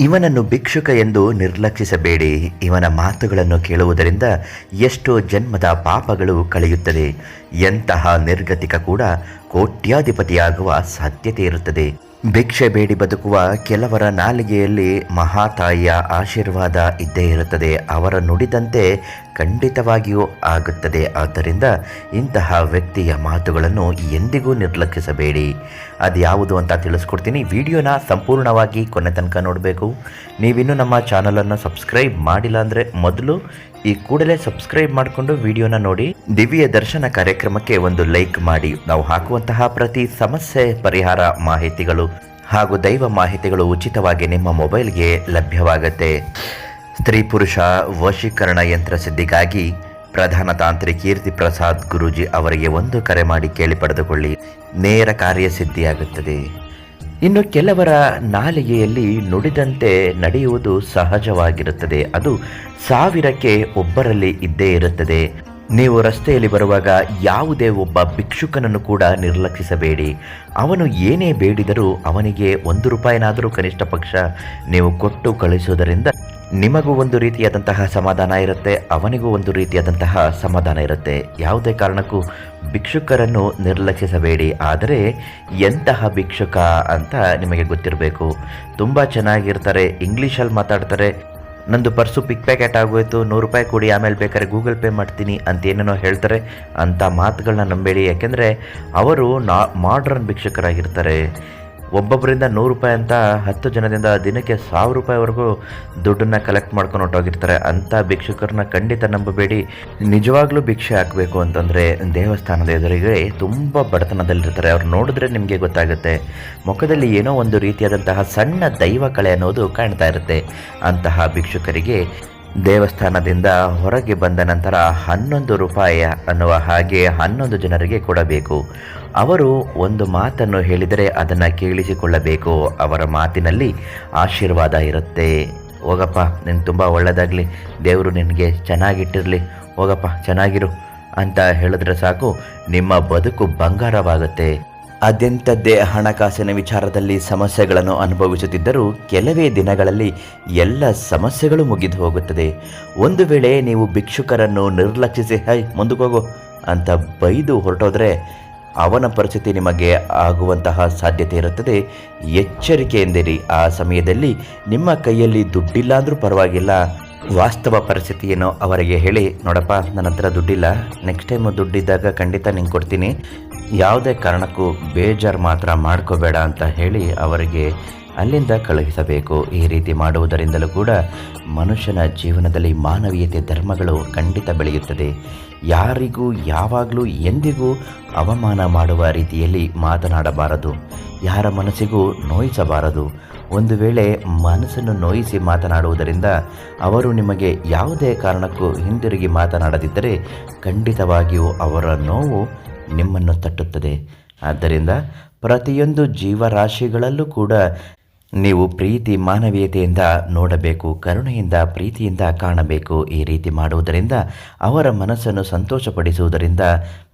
ಇವನನ್ನು ಭಿಕ್ಷುಕ ಎಂದು ನಿರ್ಲಕ್ಷಿಸಬೇಡಿ. ಇವನ ಮಾತುಗಳನ್ನು ಕೇಳುವುದರಿಂದ ಎಷ್ಟೋ ಜನ್ಮದ ಪಾಪಗಳು ಕಳೆಯುತ್ತದೆ. ಎಂತಹ ನಿರ್ಗತಿಕ ಕೂಡ ಕೋಟ್ಯಾಧಿಪತಿಯಾಗುವ ಸಾಧ್ಯತೆ ಇರುತ್ತದೆ. ಭಿಕ್ಷೆ ಬೇಡಿ ಬದುಕುವ ಕೆಲವರ ನಾಲಿಗೆಯಲ್ಲಿ ಮಹಾತಾಯಿಯ ಆಶೀರ್ವಾದ ಇದ್ದೇ ಇರುತ್ತದೆ. ಅವರ ನುಡಿದಂತೆ ಖಂಡಿತವಾಗಿಯೂ ಆಗುತ್ತದೆ. ಆದ್ದರಿಂದ ಇಂತಹ ವ್ಯಕ್ತಿಯ ಮಾತುಗಳನ್ನು ಎಂದಿಗೂ ನಿರ್ಲಕ್ಷಿಸಬೇಡಿ. ಅದು ಯಾವುದು ಅಂತ ತಿಳಿಸ್ಕೊಡ್ತೀನಿ. ವಿಡಿಯೋನ ಸಂಪೂರ್ಣವಾಗಿ ಕೊನೆ ತನಕ ನೋಡಬೇಕು. ನೀವಿನ್ನೂ ನಮ್ಮ ಚಾನಲನ್ನು ಸಬ್ಸ್ಕ್ರೈಬ್ ಮಾಡಿಲ್ಲ ಅಂದರೆ ಮೊದಲು ಈ ಕೂಡಲೇ ಸಬ್ಸ್ಕ್ರೈಬ್ ಮಾಡಿಕೊಂಡು ವಿಡಿಯೋನ ನೋಡಿ. ದಿವ್ಯ ದರ್ಶನ ಕಾರ್ಯಕ್ರಮಕ್ಕೆ ಒಂದು ಲೈಕ್ ಮಾಡಿ. ನಾವು ಹಾಕುವಂತಹ ಪ್ರತಿ ಸಮಸ್ಯೆ ಪರಿಹಾರ ಮಾಹಿತಿಗಳು ಹಾಗೂ ದೈವ ಮಾಹಿತಿಗಳು ಉಚಿತವಾಗಿ ನಿಮ್ಮ ಮೊಬೈಲ್ಗೆ ಲಭ್ಯವಾಗುತ್ತೆ. ಸ್ತ್ರೀ ಪುರುಷ ವಶೀಕರಣ ಯಂತ್ರ ಸಿದ್ಧಿಗಾಗಿ ಪ್ರಧಾನ ತಾಂತ್ರಿ ಕೀರ್ತಿ ಪ್ರಸಾದ್ ಗುರೂಜಿ ಅವರಿಗೆ ಒಂದು ಕರೆ ಮಾಡಿ ಕೇಳಿ ಪಡೆದುಕೊಳ್ಳಿ. ನೇರ ಕಾರ್ಯಸಿದ್ಧಿಯಾಗುತ್ತದೆ. ಇನ್ನು ಕೆಲವರ ನಾಲಿಗೆಯಲ್ಲಿ ನುಡಿದಂತೆ ನಡೆಯುವುದು ಸಹಜವಾಗಿರುತ್ತದೆ. ಅದು ಸಾವಿರಕ್ಕೆ ಒಬ್ಬರಲ್ಲಿ ಇದ್ದೇ ಇರುತ್ತದೆ. ನೀವು ರಸ್ತೆಯಲ್ಲಿ ಬರುವಾಗ ಯಾವುದೇ ಒಬ್ಬ ಭಿಕ್ಷುಕನನ್ನು ಕೂಡ ನಿರ್ಲಕ್ಷಿಸಬೇಡಿ. ಅವನು ಏನೇ ಬೇಡಿದರೂ ಅವನಿಗೆ ಒಂದು ರೂಪಾಯಿನಾದರೂ ಕನಿಷ್ಠ ಪಕ್ಷ ನೀವು ಕೊಟ್ಟು ಕಳಿಸುವುದರಿಂದ ನಿಮಗೂ ಒಂದು ರೀತಿಯಾದಂತಹ ಸಮಾಧಾನ ಇರುತ್ತೆ, ಅವನಿಗೂ ಒಂದು ರೀತಿಯಾದಂತಹ ಸಮಾಧಾನ ಇರುತ್ತೆ. ಯಾವುದೇ ಕಾರಣಕ್ಕೂ ಭಿಕ್ಷುಕರನ್ನು ನಿರ್ಲಕ್ಷಿಸಬೇಡಿ. ಆದರೆ ಎಂತಹ ಭಿಕ್ಷುಕ ಅಂತ ನಿಮಗೆ ಗೊತ್ತಿರಬೇಕು. ತುಂಬ ಚೆನ್ನಾಗಿರ್ತಾರೆ, ಇಂಗ್ಲೀಷಲ್ಲಿ ಮಾತಾಡ್ತಾರೆ, ನಂದು ಪರ್ಸು ಪಿಕ್ ಪ್ಯಾಕೆಟ್ ಆಗೋಯ್ತು, ನೂರು ರೂಪಾಯಿ ಕೊಡಿ, ಆಮೇಲೆ ಬೇಕಾದ್ರೆ ಗೂಗಲ್ ಪೇ ಮಾಡ್ತೀನಿ ಅಂತ ಏನೇನೋ ಹೇಳ್ತಾರೆ, ಅಂಥ ಮಾತುಗಳನ್ನ ನಂಬೇಡಿ. ಯಾಕೆಂದರೆ ಅವರು ನಾ ಮಾಡ್ರನ್ ಭಿಕ್ಷುಕರಾಗಿರ್ತಾರೆ. ಒಬ್ಬೊಬ್ಬರಿಂದ ನೂರು ರೂಪಾಯಿ ಅಂತ ಹತ್ತು ಜನದಿಂದ ದಿನಕ್ಕೆ ಸಾವಿರ ರೂಪಾಯಿವರೆಗೂ ದುಡ್ಡನ್ನು ಕಲೆಕ್ಟ್ ಮಾಡ್ಕೊಂಡು ಹೊಟ್ಟೋಗಿರ್ತಾರೆ ಅಂಥ ಭಿಕ್ಷುಕರನ್ನ ಖಂಡಿತ ನಂಬಬೇಡಿ. ನಿಜವಾಗ್ಲೂ ಭಿಕ್ಷೆ ಹಾಕಬೇಕು ಅಂತಂದರೆ ದೇವಸ್ಥಾನದ ಎದುರಿಗೆ ತುಂಬ ಬಡತನದಲ್ಲಿರ್ತಾರೆ. ಅವ್ರು ನೋಡಿದ್ರೆ ನಿಮಗೆ ಗೊತ್ತಾಗುತ್ತೆ. ಮುಖದಲ್ಲಿ ಏನೋ ಒಂದು ರೀತಿಯಾದಂತಹ ಸಣ್ಣ ದೈವ ಕಳೆ ಅನ್ನೋದು ಕಾಣ್ತಾ ಇರುತ್ತೆ. ಅಂತಹ ಭಿಕ್ಷುಕರಿಗೆ ದೇವಸ್ಥಾನದಿಂದ ಹೊರಗೆ ಬಂದ ನಂತರ ಹನ್ನೊಂದು ರೂಪಾಯಿ ಅನ್ನುವ ಹಾಗೆ ಹನ್ನೊಂದು ಜನರಿಗೆ ಕೊಡಬೇಕು. ಅವರು ಒಂದು ಮಾತನ್ನು ಹೇಳಿದರೆ ಅದನ್ನು ಕೇಳಿಸಿಕೊಳ್ಳಬೇಕು. ಅವರ ಮಾತಿನಲ್ಲಿ ಆಶೀರ್ವಾದ ಇರುತ್ತೆ. ಹೋಗಪ್ಪ, ನೀನು ತುಂಬ ಒಳ್ಳೆಯದಾಗಲಿ. ದೇವರು ನಿನಗೆ ಚೆನ್ನಾಗಿಟ್ಟಿರಲಿ. ಹೋಗಪ್ಪ, ಚೆನ್ನಾಗಿರು ಅಂತ ಹೇಳಿದ್ರೆ ಸಾಕು. ನಿಮ್ಮ ಬದುಕು ಬಂಗಾರವಾಗುತ್ತೆ. ಅದೆಂಥದ್ದೇ ಹಣಕಾಸಿನ ವಿಚಾರದಲ್ಲಿ ಸಮಸ್ಯೆಗಳನ್ನು ಅನುಭವಿಸುತ್ತಿದ್ದರೂ ಕೆಲವೇ ದಿನಗಳಲ್ಲಿ ಎಲ್ಲ ಸಮಸ್ಯೆಗಳು ಮುಗಿದು ಹೋಗುತ್ತದೆ. ಒಂದು ವೇಳೆ ನೀವು ಭಿಕ್ಷುಕರನ್ನು ನಿರ್ಲಕ್ಷಿಸಿ, ಹೈ ಮುಂದಕ್ಕೋಗು ಅಂತ ಬೈದು ಹೊರಟೋದ್ರೆ ಅವನ ಪರಿಸ್ಥಿತಿ ನಿಮಗೆ ಆಗುವಂತಹ ಸಾಧ್ಯತೆ ಇರುತ್ತದೆ. ಎಚ್ಚರಿಕೆಯಿಂದಿರಿ. ಆ ಸಮಯದಲ್ಲಿ ನಿಮ್ಮ ಕೈಯಲ್ಲಿ ದುಡ್ಡಿಲ್ಲ ಅಂದರೂ ಪರವಾಗಿಲ್ಲ. ವಾಸ್ತವ ಪರಿಸ್ಥಿತಿಯನ್ನು ಅವರಿಗೆ ಹೇಳಿ, ನೋಡಪ್ಪ, ನನ್ನ ಹತ್ರ ದುಡ್ಡಿಲ್ಲ. ನೆಕ್ಸ್ಟ್ ಟೈಮ್ ದುಡ್ಡಿದ್ದಾಗ ಖಂಡಿತ ನಿಂಗೆ ಕೊಡ್ತೀನಿ. ಯಾವುದೇ ಕಾರಣಕ್ಕೂ ಬೇಜಾರು ಮಾತ್ರ ಮಾಡ್ಕೋಬೇಡ ಅಂತ ಹೇಳಿ ಅವರಿಗೆ ಅಲ್ಲಿಂದ ಕಳುಹಿಸಬೇಕು. ಈ ರೀತಿ ಮಾಡುವುದರಿಂದಲೂ ಕೂಡ ಮನುಷ್ಯನ ಜೀವನದಲ್ಲಿ ಮಾನವೀಯತೆ, ಧರ್ಮಗಳು ಖಂಡಿತ ಬೆಳೆಯುತ್ತದೆ. ಯಾರಿಗೂ, ಯಾವಾಗಲೂ, ಎಂದಿಗೂ ಅವಮಾನ ಮಾಡುವ ರೀತಿಯಲ್ಲಿ ಮಾತನಾಡಬಾರದು. ಯಾರ ಮನಸ್ಸಿಗೂ ನೋಯಿಸಬಾರದು. ಒಂದು ವೇಳೆ ಮನಸ್ಸನ್ನು ನೋಯಿಸಿ ಮಾತನಾಡುವುದರಿಂದ ಅವರು ನಿಮಗೆ ಯಾವುದೇ ಕಾರಣಕ್ಕೂ ಹಿಂದಿರುಗಿ ಮಾತನಾಡದಿದ್ದರೆ ಖಂಡಿತವಾಗಿಯೂ ಅವರ ನೋವು ನಿಮ್ಮನ್ನು ತಟ್ಟುತ್ತದೆ. ಆದ್ದರಿಂದ ಪ್ರತಿಯೊಂದು ಜೀವರಾಶಿಗಳಲ್ಲೂ ಕೂಡ ನೀವು ಪ್ರೀತಿ ಮಾನವೀಯತೆಯಿಂದ ನೋಡಬೇಕು, ಕರುಣೆಯಿಂದ ಪ್ರೀತಿಯಿಂದ ಕಾಣಬೇಕು ಈ ರೀತಿ ಮಾಡುವುದರಿಂದ ಅವರ ಮನಸ್ಸನ್ನು ಸಂತೋಷಪಡಿಸುವುದರಿಂದ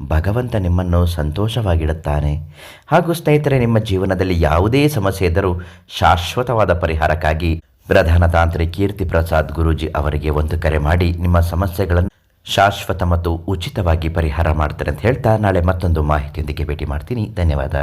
ಭಗವಂತ ನಿಮ್ಮನ್ನು ಸಂತೋಷವಾಗಿಡುತ್ತಾನೆ. ಹಾಗೂ ಸ್ನೇಹಿತರೆ, ನಿಮ್ಮ ಜೀವನದಲ್ಲಿ ಯಾವುದೇ ಸಮಸ್ಯೆ ಇದ್ದರೂ ಶಾಶ್ವತವಾದ ಪರಿಹಾರಕ್ಕಾಗಿ ಪ್ರಧಾನ ತಾಂತ್ರಿ ಕೀರ್ತಿ ಪ್ರಸಾದ್ ಗುರೂಜಿ ಅವರಿಗೆ ಒಂದು ಕರೆ ಮಾಡಿ ನಿಮ್ಮ ಸಮಸ್ಯೆಗಳನ್ನು ಶಾಶ್ವತ ಮತ್ತು ಉಚಿತವಾಗಿ ಪರಿಹಾರ ಮಾಡ್ತಾರೆ ಅಂತ ಹೇಳ್ತಾ ನಾಳೆ ಮತ್ತೊಂದು ಮಾಹಿತಿಯೊಂದಿಗೆ ಭೇಟಿ ಮಾಡ್ತೀನಿ. ಧನ್ಯವಾದ.